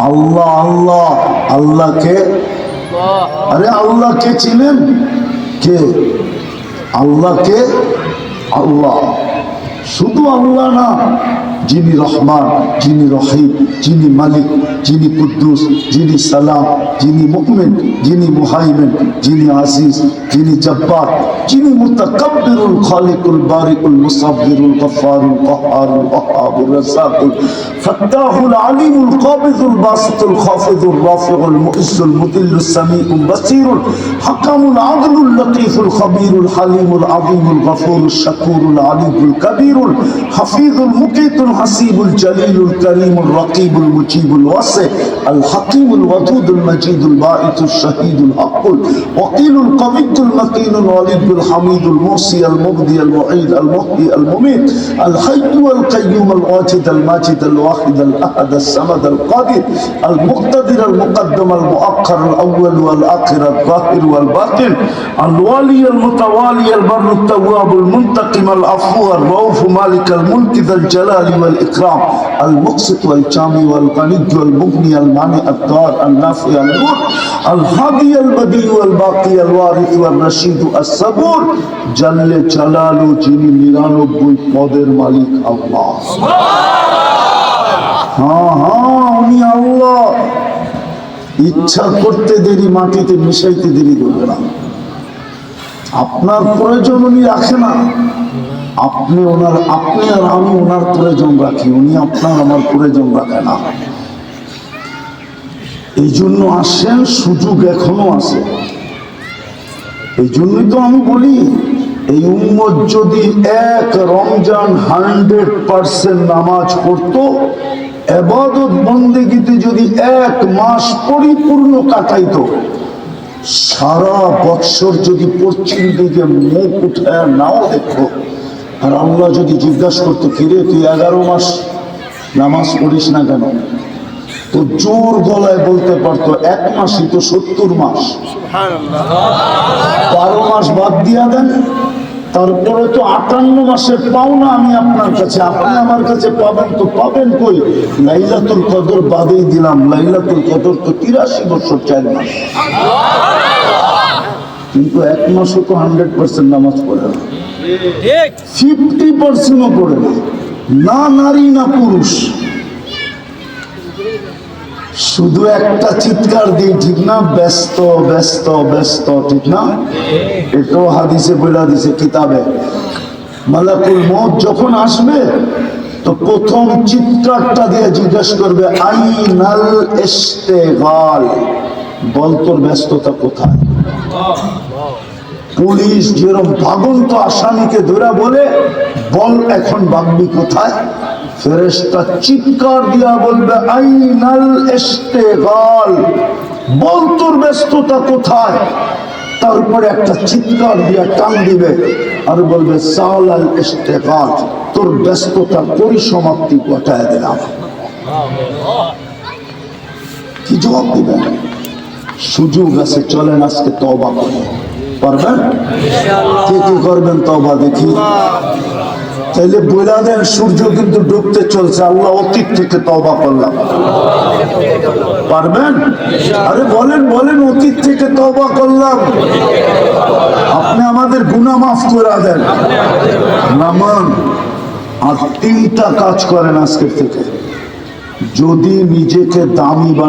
আল্লাহ আল্লাহ কে আরে আল্লাহকে চিনেন? কে? আল্লাহকে? আল্লাহ। শুধু আল্লাহ না যিনি রহমান, যিনি রহিম, যিনি মালিক, যিনি কুদ্দুস, যিনি সালাম, যিনি মুকমিন যিনি মুহাইমিন, যিনি আজিজ, যিনি জব্বার, যিনি মুতাকাব্বিরুল খালিকুল বারিকুল মুসাব্বিরুল গফফারুল কহ্হারুল ওয়াহাবুর রাজ্জাকুল ফাত্তাহুল আলিমুল কাবিদুল বাসিতুল খাফিদুল রাফিউল মুইজ্জুল মুদিল্লুস সামিউল বাসিরুল হাকামুল আদলুল লতীফুল খবীরুল হালিমুল আযীমুল গফুরুল শাকুরুল আলিমুল কবীরুল হাফিজুল মুকিতুল الحسيب الجليل الكريم الرقيب المجيب الواسع الحكيم الودود المجيد الباعث الشهيد الحق وقيل القوي المكين الوليد الحميد المرسي المبدي الوعيد المحيي المميت الحي القيوم الواجد الماجد الواحد الأحد السمد القادر المقتدر المقدم المؤخر الأول والآخر الظاهر والباطن الوالي المتوالي البر التواب المنتقم العفو الروف مالك الملك ذا الجلال والإكرام المقسط والجامع والغني والمغني المانع الدار النافع النور الهادي البديع والباقي الوارث والرشيد الصبور جل جلاله যিনি নিরানব্বই পদের মালিক আল্লাহ হ্যাঁ হ্যাঁ উনি আল্লাহ ইচ্ছা করতে দেরি মাটিতে মিশাইতে দেরি করবে না আপনার প্রয়োজন উনি রাখে না আপনি ওনার, আপনি আর আমি ওনার প্রয়োজন রাখি, উনি আপনার আমার প্রয়োজন রাখে না। এই জন্য আসেন, সুযোগ এখনও আছে। এই জন্যই তো আমি বলি, এই উম্মত যদি এক রমজান হান্ড্রেড পার্সেন্ট নামাজ পড়তো, এবাদত বন্দেগীতে যদি এক মাস পরিপূর্ণ কাটাইত, সারা বৎসর যদি পশ্চিম দিকে মুখ উঠায় নাও দেখো আর আল্লাহ যদি জিজ্ঞাসা করতো কিরে তুই এগারো মাস নামাজ পড়িস না কেন? তো জোর গলায় বলতে পারতো এক মাসই তো সত্তর মাস। বারো মাস বাদ দিয়া দেন তারপরে তো আটান্ন মাসের পাওনা আমি আপনার কাছে আপনি আমার কাছে পাবেন তো পাবেন কই? লাইলাতুল কদর বাদেই দিলাম লাইলাতুল কদর তো তিরাশি বছর চার মাস। কিন্তু এক মাসও তো হান্ড্রেড পার্সেন্ট নামাজ পড়ে না। ফিফটি পার্সেন্টও পড়ে না। না নারী না পুরুষ। শুধু একটা চিৎকার দিই ঠিক না? ব্যস্ত ব্যস্ত ব্যস্ত ঠিক না? এটাও হাদিসে বইলা দিছে কিতাবে। মালাকুল মত যখন আসবে তো প্রথম চিৎকারটা দিয়ে জিজ্ঞেস করবে আইনাল ইস্তেগাল বল তোর ব্যস্ততা কোথায়? পুলিশ যেরকম ভাগন্ত আসামিকে ধরে বলে, বল এখন বাগবি কোথায়? ফেরেস্তা চিৎকার দিয়া বলবে, আইনাল ইস্তেগাল, বল তোর ব্যস্ততা কোথায়? তারপরে একটা চিৎকার দিয়া টান দিবে আর বলবে, সালাল ইস্তেগাল, তোর ব্যস্ততা পরিসমাপ্তি ঘটায় দিলাম। কি জবাব দিবেন সুযোগ আছে, চলেন আজকে তবা করি। পারবেন? কে কি করবেন তবা দেখি। তাইলে বইলা দেন সূর্য কিন্তু ডুবতে চলছে। আল্লাহ অতীত থেকে তবা করলাম। পারবেন? আরে বলেন বলেন অতীত থেকে তবা করলাম। আপনি আমাদের গুনাহ মাফ করে দেন। নামান আর তিনটা কাজ করেন আজকের থেকে। যদি নিজেকে দামি বানান